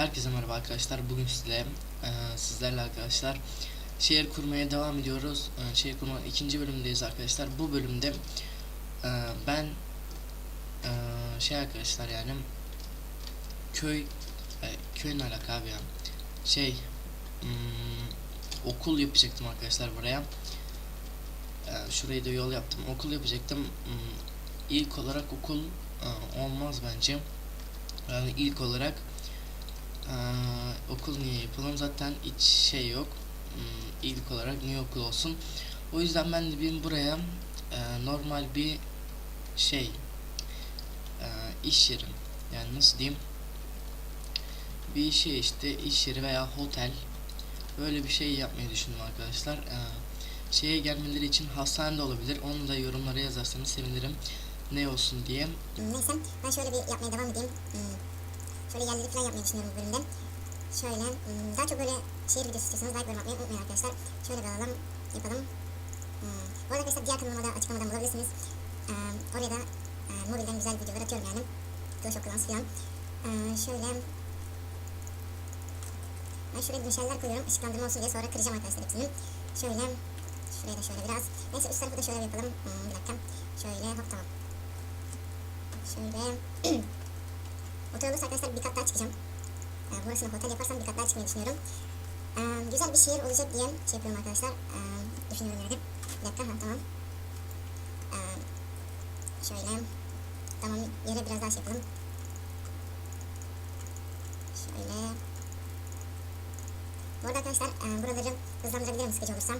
Herkese merhaba arkadaşlar. Bugün sizle e, sizlerle arkadaşlar şehir kurmaya devam ediyoruz. E, şehir kurmanın ikinci bölümündeyiz arkadaşlar. Bu bölümde e, ben e, şey arkadaşlar yani köy e, köy ne alaka abi? Şey hmm, okul yapacaktım arkadaşlar buraya. E, şurayı da yol yaptım. Okul yapacaktım. Hmm, ilk olarak okul e, olmaz bence. Yani ilk olarak ee, okul niye yapalım? Zaten hiç şey yok. Hmm, ilk olarak niye okul olsun? O yüzden ben de bir buraya e, normal bir şey e, iş yeri yani nasıl diyeyim? Bir şey işte iş yeri veya otel böyle bir şey yapmayı düşündüm arkadaşlar. E, şeye gelmeleri için hastane de olabilir. Onu da yorumlara yazarsanız sevinirim. Ne olsun diye. Neyse ben şöyle bir yapmaya devam edeyim. Hmm, Şöyle yerleri falan yapmayı düşünüyorum bu bölümde. Şöyle hmm, daha çok böyle şehir videosu istiyorsanız like yorum atmayı unutmayın arkadaşlar. Şöyle bir alalım yapalım. Hmm, Bu arada arkadaşlar diğer kanalıma da açıklamadan bulabilirsiniz. Ee, oraya da e, mobilden güzel videolar atıyorum yani. Of Clans falan. Ee, şöyle ben şuraya döşeller koyuyorum ışıklandırma olsun diye sonra kıracağım arkadaşlar hepsini. Şöyle şuraya da şöyle biraz. Neyse üst tarafı da şöyle yapalım. Hmm, bir dakika. Şöyle hop tamam. Şöyle Otel olursa arkadaşlar bir kat daha çıkacağım. Ee, burasını otel yaparsam bir kat daha çıkmayı düşünüyorum. Ee, güzel bir şehir olacak diye şey yapıyorum arkadaşlar. Ee, düşünüyorum yani. Bir dakika ha tamam. Şöyle. Tamam yere biraz daha şey yapalım. Şöyle. Bu arada arkadaşlar e, buraları hızlandırabilirim sıkıcı olursam.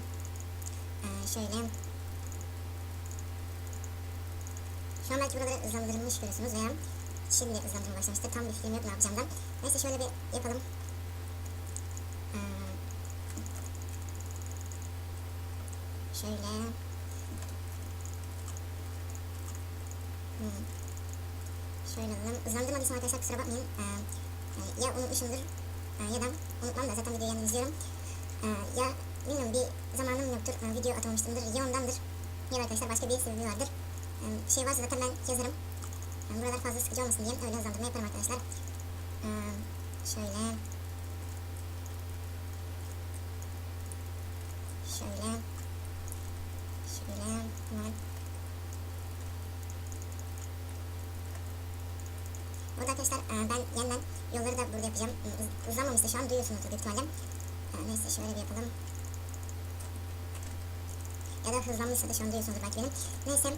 Şöyle. Şu an belki buraları hızlandırılmış görüyorsunuz veya Şimdi hızlandırma başlamıştır. Tam bir fikrim yok ne yapacağımdan. Neyse şöyle bir yapalım. Ee, şöyle. Hmm. Şöyle alalım. Hızlandırmadıysam arkadaşlar kusura bakmayın. Ee, ya unutmuşumdur e, ya da unutmam da zaten videoyu yanında izliyorum. Ee, ya bilmiyorum bir zamanım yoktur. E, video atamamıştımdır. Ya ondandır. Ya da arkadaşlar başka bir sebebi vardır. E, şey varsa zaten ben yazarım. Yani buralar fazla sıkıcı olmasın diye öyle hızlandırma yaparım arkadaşlar. Ee, şöyle. Şöyle. Şöyle. Hemen. Burada arkadaşlar e, ben yeniden yolları da burada yapacağım. Hızlanmamıştı şu an duyuyorsunuz büyük ihtimalle. Ee, neyse şöyle bir yapalım. Ya da hızlanmışsa da şu an duyuyorsunuz belki benim. Neyse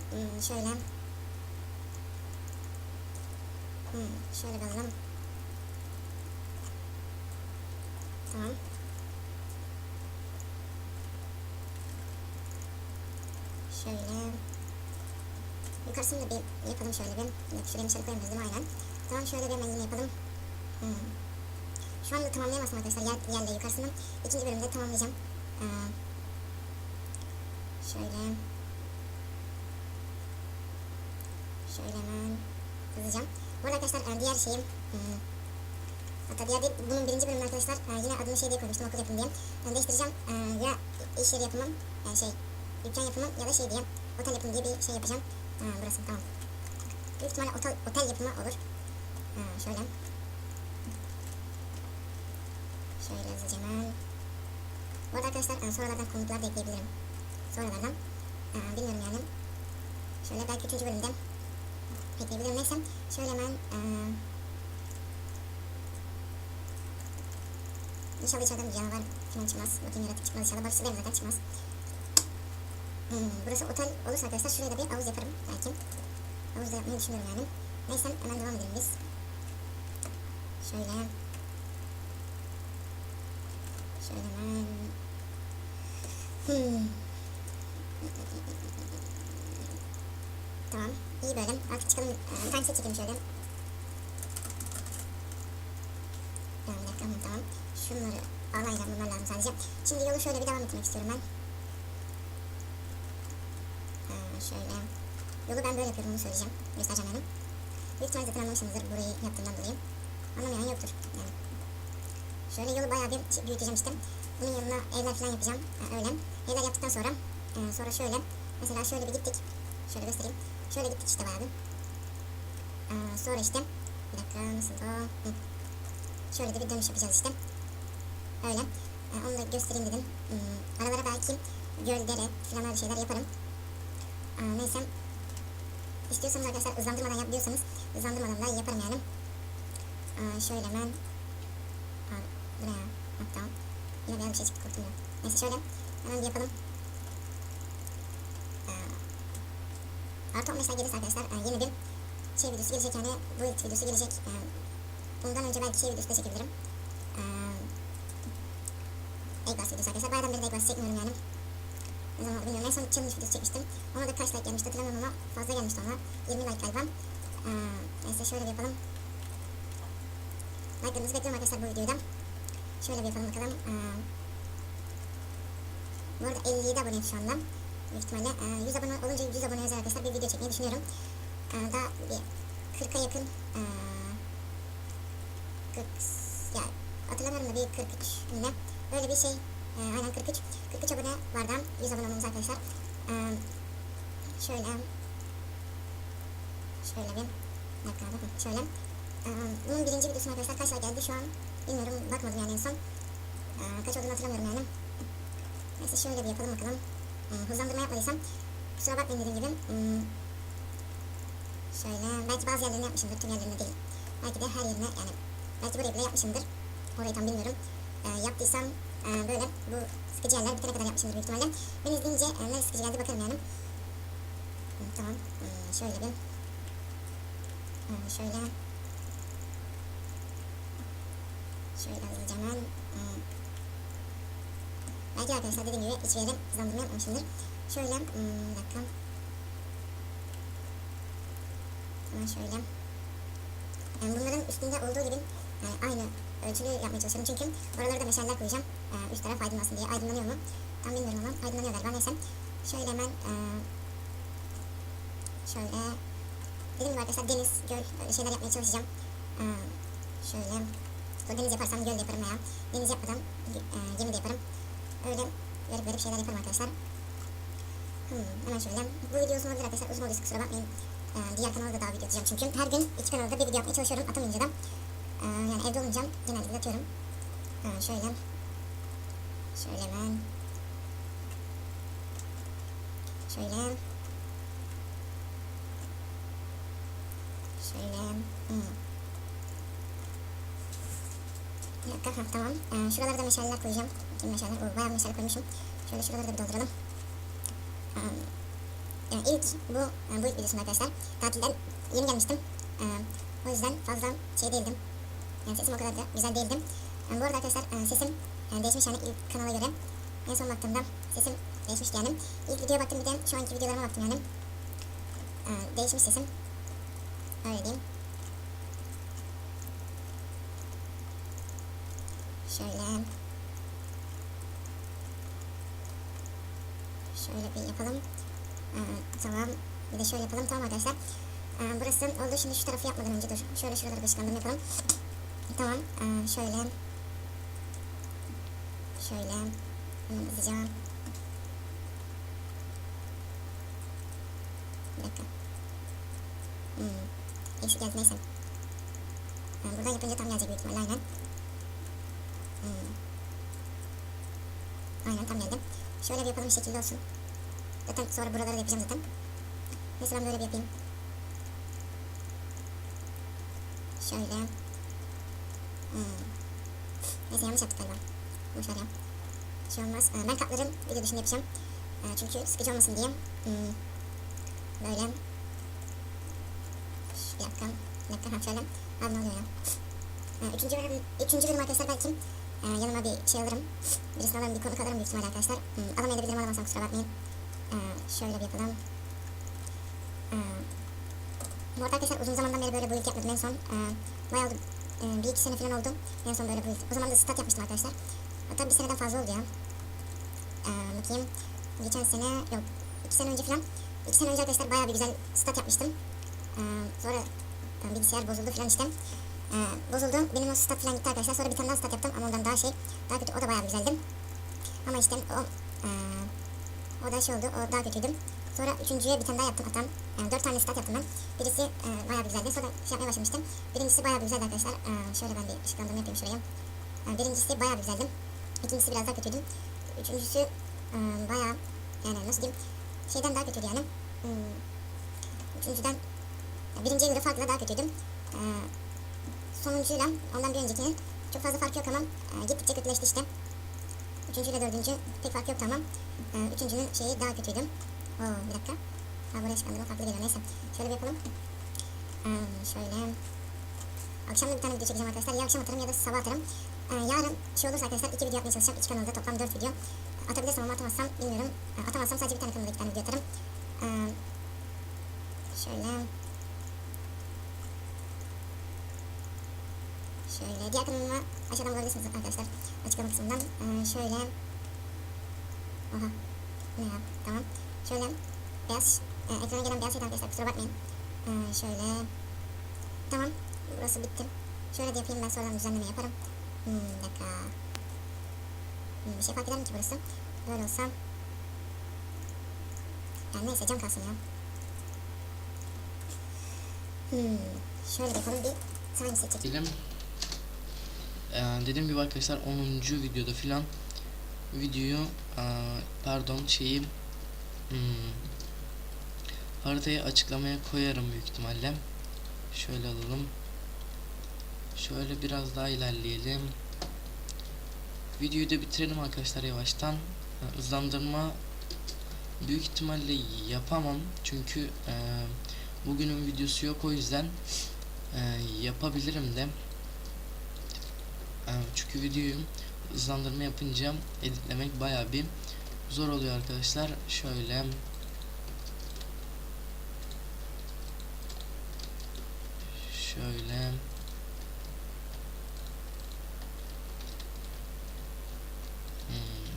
şöyle. Hmm, şöyle bir alalım. Tamam. Şöyle. Yukarısını da bir yapalım şöyle bir. Evet, şuraya dışarı koyamıyoruz değil mi? Aynen. Tamam şöyle bir hemen yine yapalım. Hmm. Şu anda tamamlayamazsam arkadaşlar yer, yerle yukarısını. ikinci bölümde tamamlayacağım. Ee, şöyle. Şöyle hemen hızlıca. Bu arada arkadaşlar e, diğer şeyim hmm, hatta diğer değil bunun birinci bölümünde arkadaşlar e, yine adını şey diye koymuştum okul yapımı diye. Ben değiştireceğim e, ya iş yeri yapımım yani şey dükkan yapımım ya da şey diye otel yapımı diye bir şey yapacağım. Ha, burası tamam. Büyük ihtimalle otel, otel yapımı olur. Ha, şöyle. Şöyle hızlıca hemen. Bu arada arkadaşlar e, sonralardan konuklar da ekleyebilirim. Sonralardan. E, bilmiyorum yani. Şöyle belki üçüncü bölümde ekleyebilirim. Neyse şöyle hemen ee, İnşallah içeriden bir canavar falan çıkmaz. Bakayım yaratık çıkmaz inşallah. Barışçı değil zaten çıkmaz. Hmm, burası otel olursa arkadaşlar şuraya da bir havuz yaparım belki. Havuz da yapmayı düşünüyorum yani. Neyse hemen devam edelim biz. Şöyle. Şöyle hemen. Hmm. Tamam. İyi böyle. Artık çıkalım. Ee, bir tane set çekeyim şöyle. Tamam bir dakika. Tamam. Şunları bağlayacağım. Bunlar lazım sadece. Şimdi yolu şöyle bir devam etmek istiyorum ben. Ee, şöyle. Yolu ben böyle yapıyorum. Onu söyleyeceğim. Göstereceğim yani. Büyük ihtimalle zaten anlamışsınızdır burayı yaptığımdan dolayı. Anlamayan yoktur. Yani. Şöyle yolu bayağı bir büyüteceğim işte. Bunun yanına evler falan yapacağım. Ee, öyle. Evler yaptıktan sonra e, sonra şöyle. Mesela şöyle bir gittik. Şöyle göstereyim. Şöyle gittik işte bayağı bir. Ee, sonra işte bir dakika nasıl? Hı. şöyle de bir dönüş yapacağız işte. Öyle. Ee, onu da göstereyim dedim. Hmm, aralara belki göl, dere falan öyle şeyler yaparım. Aa, neyse. İstiyorsanız arkadaşlar hızlandırmadan yap diyorsanız hızlandırmadan da yaparım yani. Aa, şöyle hemen. Aa, bu ne ya? Hatta. Yine bir şey çıktı korktum ya. Neyse şöyle. Hemen yapalım. Artı 15'ler gelirse arkadaşlar e, yeni bir şey videosu gelecek yani bu ilk videosu gelecek. E, bundan önce belki şey videosu da çekebilirim. E, Eggbas videosu arkadaşlar. Bayağıdan beri de Eggbas çekmiyorum yani. Ne zaman bilmiyorum. En son challenge videosu çekmiştim. Ona da kaç like gelmişti hatırlamıyorum ama fazla gelmişti ona. 20 like galiba. E, neyse şöyle bir yapalım. Like'larınızı bekliyorum arkadaşlar bu videoda. Şöyle bir yapalım bakalım. E, bu arada 57 aboneyim şu anda. Büyük ihtimalle e, 100 abone olunca 100 abone özel arkadaşlar. Bir video çekmeyi düşünüyorum. E, daha bir 40'a yakın e, 40 ya hatırlamıyorum da bir 43 yine öyle bir şey e, aynen 43 43 abone var da 100 abone olmamız arkadaşlar. E, şöyle şöyle bir dakika bakın şöyle. E, bunun birinci videosuna arkadaşlar kaç geldi şu an? Bilmiyorum bakmadım yani en son. E, kaç olduğunu hatırlamıyorum yani. Neyse şöyle bir yapalım bakalım e, hızlandırma yapmadıysam kusura bakmayın dediğim gibi. Hmm, şöyle belki bazı yerlerini yapmışımdır tüm yerlerine değil. Belki de her yerine yani belki burayı bile yapmışımdır. Orayı tam bilmiyorum. E, yaptıysam e, böyle bu sıkıcı yerler bitene kadar yapmışımdır büyük ihtimalle. Ben izleyince e, ne sıkıcı geldi bakarım yani. Tamam. E, şöyle bir. Şöyle. Şöyle hemen. E, belki arkadaşlar dediğim gibi hiçbir yere hızlandırma yapmamışımdır. Şöyle hmm, bir dakika. Hemen şöyle. Yani bunların üstünde olduğu gibi yani aynı ölçülü yapmaya çalışıyorum. Çünkü oralara da meşaller koyacağım. Ee, üst taraf aydınlansın diye. Aydınlanıyor mu? Tam bilmiyorum ama aydınlanıyor galiba. Neyse. Şöyle hemen ee, şöyle. Dediğim gibi arkadaşlar deniz, göl öyle şeyler yapmaya çalışacağım. Ee, şöyle. Deniz yaparsam göl de yaparım veya deniz yapmadan e, gemi de yaparım öyle garip garip şeyler yaparım arkadaşlar Hmm, hemen şöyle. Bu video uzun olabilir arkadaşlar. Uzun olursa kusura bakmayın. Ee, diğer kanalda daha video atacağım çünkü. Her gün iki kanalda bir video yapmaya çalışıyorum. Atamayınca da. Ee, yani evde olunca genellikle atıyorum. Ee, şöyle. Şöyle hemen. Şöyle. Şöyle. Hmm. Bir dakika. Ha, tamam. Ee, şuralara da meşaleler koyacağım. Kim meşaleler? Oo, bayağı meşale koymuşum. Şöyle şuraları da bir dolduralım. Yani ilk bu bu ilk videosunda arkadaşlar tatilden yeni gelmiştim. O yüzden fazla şey değildim. Yani sesim o kadar da güzel değildim. Ee, bu arada arkadaşlar sesim yani değişmiş yani ilk kanala göre. En son baktığımda sesim değişmişti yani. İlk videoya baktım bir de şu anki videolarıma baktım yani. Değişmiş sesim. Öyle diyeyim. Şöyle. Şöyle bir yapalım. Ee, tamam. Bir de şöyle yapalım. Tamam arkadaşlar. Ee, burası oldu. Şimdi şu tarafı yapmadan önce dur. Şöyle şuraları bir yapalım. Tamam. Ee, şöyle. Şöyle. Hemen hızlıca. Bir dakika. Hmm. Eksik geldi neyse. Ee, buradan yapınca tam gelecek büyük ihtimalle aynen. Hmm. Aynen tam geldi. Şöyle bir yapalım şekilde olsun. Zaten sonra buraları da yapacağım zaten. Neyse ben böyle bir yapayım. Şöyle. Hmm. Neyse yanlış yaptık galiba. Boşver ya. Bir şey. Ee, ben katlarım video dışında yapacağım. Ee, çünkü sıkıcı olmasın diye. Hmm. Böyle. Bir dakika. Bir dakika. Ha şöyle. Abi ne oluyor ya? Ee, üçüncü bölüm, üçüncü bölüm arkadaşlar belki yanıma bir şey alırım. Birisini alırım, bir konuk alırım büyük ihtimalle arkadaşlar. Hmm, alamayabilirim alamazsam kusura bakmayın. Ee, şöyle bir yapalım. Ee, bu arada arkadaşlar uzun zamandan beri böyle build yapmadım en son. Ee, bayağı oldu. Ee, bir iki sene falan oldu. En son böyle build. O zaman da stat yapmıştım arkadaşlar. Hatta bir seneden fazla oldu ya. Ee, bakayım. Geçen sene yok. iki sene önce falan. İki sene önce arkadaşlar bayağı bir güzel stat yapmıştım. Ee, sonra e, bilgisayar bozuldu falan işte. Ee, bozuldu. Benim o stat falan gitti arkadaşlar. Sonra bir tane daha stat yaptım ama ondan daha şey. Daha kötü. O da bayağı güzeldi. Ama işte o e, o da şey oldu. O daha kötüydü. Sonra üçüncüye bir tane daha yaptım atam. Yani dört tane stat yaptım ben. Birisi e, bayağı bir güzeldi. Sonra şey yapmaya başlamıştım. Birincisi bayağı bir güzeldi arkadaşlar. E, şöyle ben bir ışıklandırma yapayım şuraya. E, birincisi bayağı bir güzeldi. İkincisi biraz daha kötüydü. Üçüncüsü e, bayağı yani nasıl diyeyim şeyden daha kötüydü yani. Hmm, üçüncüden ya birinciye göre farklı daha kötüydüm. E, sonuncuyla ondan bir öncekinin çok fazla fark yok ama e, gittikçe kötüleşti işte. Üçüncü ile dördüncü pek fark yoktu ama e, üçüncünün şeyi daha kötüydü. Oo bir dakika. Ha buraya çıkandıma farklı geliyor neyse. Şöyle bir yapalım. Ee, şöyle. Akşam da bir tane video çekeceğim arkadaşlar. Ya akşam atarım ya da sabah atarım. Ee, yarın şey olursa arkadaşlar iki video yapmaya çalışacağım. İki kanalda toplam dört video. Atabilirsem ama atamazsam bilmiyorum. Ee, atamazsam sadece bir tane kanalda iki tane video atarım. Ee, şöyle. Şöyle. Diğer kanalıma aşağıdan bulabilirsiniz arkadaşlar. Açıklama kısmından. Ee, şöyle. Oha. Ne ya? Tamam. Şöyle beyaz, e, ekrana gelen beyaz şeydi arkadaşlar kusura bakmayın. E, şöyle. Tamam. Burası bitti. Şöyle de yapayım ben sonradan düzenleme yaparım. Hmm, bir dakika. Hmm, bir şey fark eder mi ki burası? Böyle olsa. Yani neyse cam kalsın ya. Hmm, şöyle yapalım bir time seçelim. Ee, dediğim gibi arkadaşlar 10. videoda filan videoyu pardon şeyi hmm, haritayı açıklamaya koyarım büyük ihtimalle. Şöyle alalım. Şöyle biraz daha ilerleyelim. Videoyu da bitirelim arkadaşlar yavaştan. Hızlandırma büyük ihtimalle yapamam çünkü e, bugünün videosu yok o yüzden e, yapabilirim de. E, çünkü videoyu hızlandırma yapınca editlemek baya bir zor oluyor arkadaşlar. Şöyle şöyle Hmm.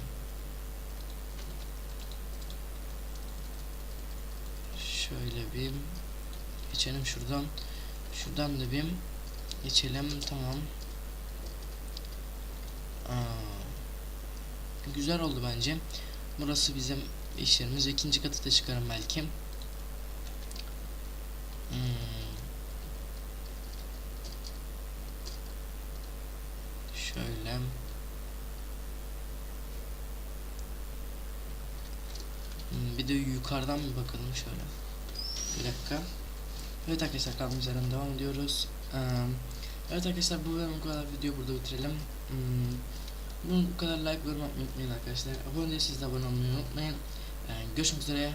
Şöyle bir geçelim şuradan. Şuradan da bir geçelim. Tamam. Güzel oldu bence. Burası bizim iş yerimiz. İkinci katı da çıkarım belki. Hmm. Şöyle. Hmm, Bir de yukarıdan bir bakalım şöyle. Bir dakika. Evet arkadaşlar kaldığımız yerden devam ediyoruz. Ee, evet arkadaşlar bu kadar video burada bitirelim. Hmm, bunu bu kadar like atmayı unutmayın arkadaşlar. Abone değilseniz de abone olmayı unutmayın. Ee, görüşmek üzere.